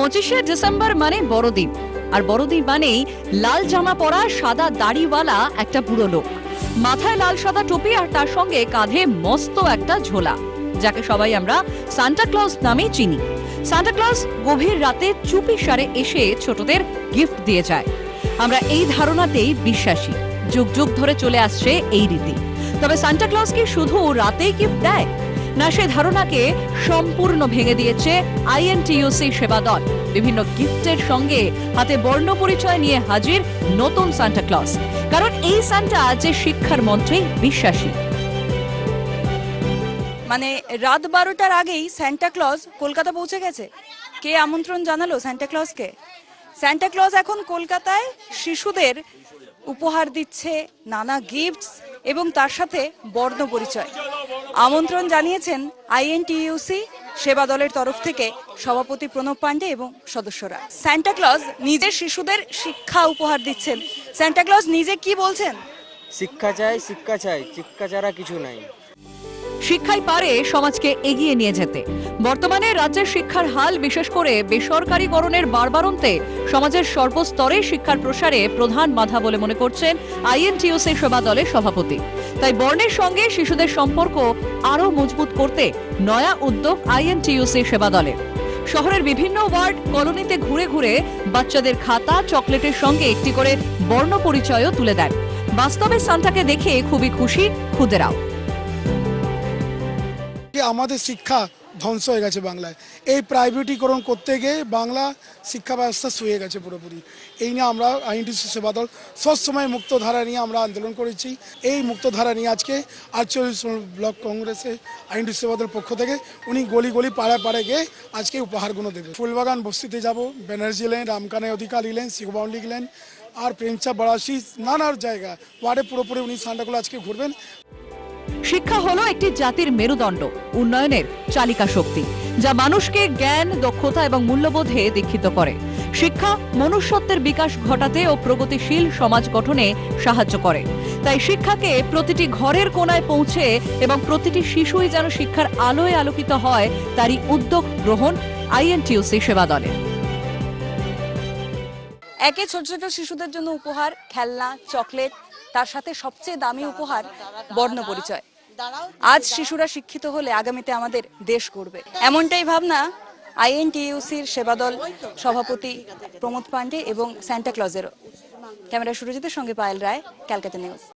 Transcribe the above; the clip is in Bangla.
পঁচিশে ডিসেম্বর মানে বড়দিন। আর বড়দিন মানেই লাল জামা পরা সাদা দাড়িওয়ালা একটা বুড়ো লোক। মাথায় লাল সাদা টুপি আর তার সঙ্গে কাঁধে মস্ত একটা ঝোলা, যাকে সবাই আমরা সান্টা ক্লজ নামে চিনি। সান্টা ক্লজ গভীর রাতে চুপি সারে এসে ছোটদের গিফট দিয়ে যায়। আমরা এই ধারণাতেই বিশ্বাসী, যুগ যুগ ধরে চলে আসছে এই রীতি। তবে সান্টা ক্লজ কি শুধু রাতেই গিফট দেয়? না, সে ধারণাকে সম্পূর্ণ ভেঙে দিয়েছে আইএনটিইউসি সেবা দল। বিভিন্ন গিফটের সঙ্গে হাতে বর্ণ পরিচয় নিয়ে হাজির নতুন সান্টা ক্লজ। কারণ এই সান্টা যে শিক্ষার মন্ত্রে বিশ্বাসী। মানে রাত বারোটার আগেই স্যান্টা কলকাতা পৌঁছে গেছে। কে আমন্ত্রণ জানালো স্যান্টা ক্লজকে? স্যান্টা এখন কলকাতায় শিশুদের উপহার দিচ্ছে, নানা গিফটস এবং তার সাথে বর্ণ পরিচয়। আমন্ত্রণ জানিয়েছেন আইএনটিইউসি সেবা দলের তরফ থেকে সভাপতি প্রণব পাণ্ডে এবং সদস্যরা। স্যান্টা ক্লজ নিজের শিশুদের শিক্ষা উপহার দিচ্ছেন। স্যান্টা ক্লজ নিজে কি বলছেন? শিক্ষা চাই শিক্ষা চাই শিক্ষা ছাড়া কিছু নাই। শিক্ষাই পারে সমাজকে এগিয়ে নিয়ে যেতে। বর্তমানে রাজ্যের শিক্ষার হাল বিশেষ করে বেসরকারীকরণের বারবারন্তে সমাজের সর্বস্তরে শিক্ষার প্রসারে প্রধান বাধা বলে মনে করছেন আইএনটিউসি সেবা দলের সভাপতি। তাই বর্ণের সঙ্গে শিশুদের সম্পর্ক আরও মজবুত করতে নয়া উদ্যোগ আইএনটিউসি সেবা দলের শহরের বিভিন্ন ওয়ার্ড, কলোনিতে ঘুরে ঘুরে বাচ্চাদের খাতা, চকলেটের সঙ্গে একটি করে বর্ণ পরিচয়ও তুলে দেন। বাস্তবে সান্তাকে দেখে খুবই খুশি খুদেরাও। আমাদের শিক্ষা ধ্বংস হয়ে গেছে বাংলায়। এই প্রাইভেটিকরণ করতে গিয়ে বাংলা শিক্ষা ব্যবস্থা শুয়ে গেছে পুরোপুরি। এই নিয়ে আমরা আইনটিসি সেবা দল সবসময় মুক্তধারা নিয়ে আমরা আন্দোলন করেছি। এই মুক্তধারা নিয়ে আজকে আটচল্লিশ ব্লক কংগ্রেসে আইনটিসি সেবা দল পক্ষ থেকে উনি গলি গলি পাড়ায় পাড়ায় গিয়ে আজকে উপহারগুলো দেবে। ফুলবাগান বস্তিতে যাব, ব্যানার্জি লেন, রামকানে অধিকারী লেন, শিখবাউন্ডি লেন, আর প্রেমচা বড়াশি নানার জায়গা। ওয়ার্ডে পুরোপুরি উনি সান্টাগুলো আজকে ঘুরবেন। শিক্ষা হলো একটি জাতির মেরুদণ্ড, উন্নয়নের চালিকা শক্তি, যা মানুষকে জ্ঞান, দক্ষতা এবং মূল্যবোধে দীক্ষিত করে। শিক্ষা মনুষ্যত্বের বিকাশ ঘটাতে ও প্রগতিশীল সমাজ গঠনে সাহায্য করে। তাই শিক্ষাকে প্রতিটি ঘরের কোনায় পৌঁছে এবং প্রতিটি শিশুই যেন শিক্ষার আলোয় আলোকিত হয়, তারই উদ্যোগ গ্রহণ আইএনটিউসি সেবা দলের একে ছোট ছোট শিশুদের জন্য উপহার, খেলনা, চকলেট তার সাথে সবচেয়ে দামি উপহার বর্ণ পরিচয়। আজ শিশুরা শিক্ষিত হলে আগামীতে আমাদের দেশ করবে এমনটাই ভাবনা আইএনটিইউসির সেবাদল সভাপতি প্রমোদ পান্ডে এবং স্যান্টা ক্লজেরও ক্যামেরা সুরজিতের সঙ্গে পায়েল রায় ক্যালকাতা নিউজ।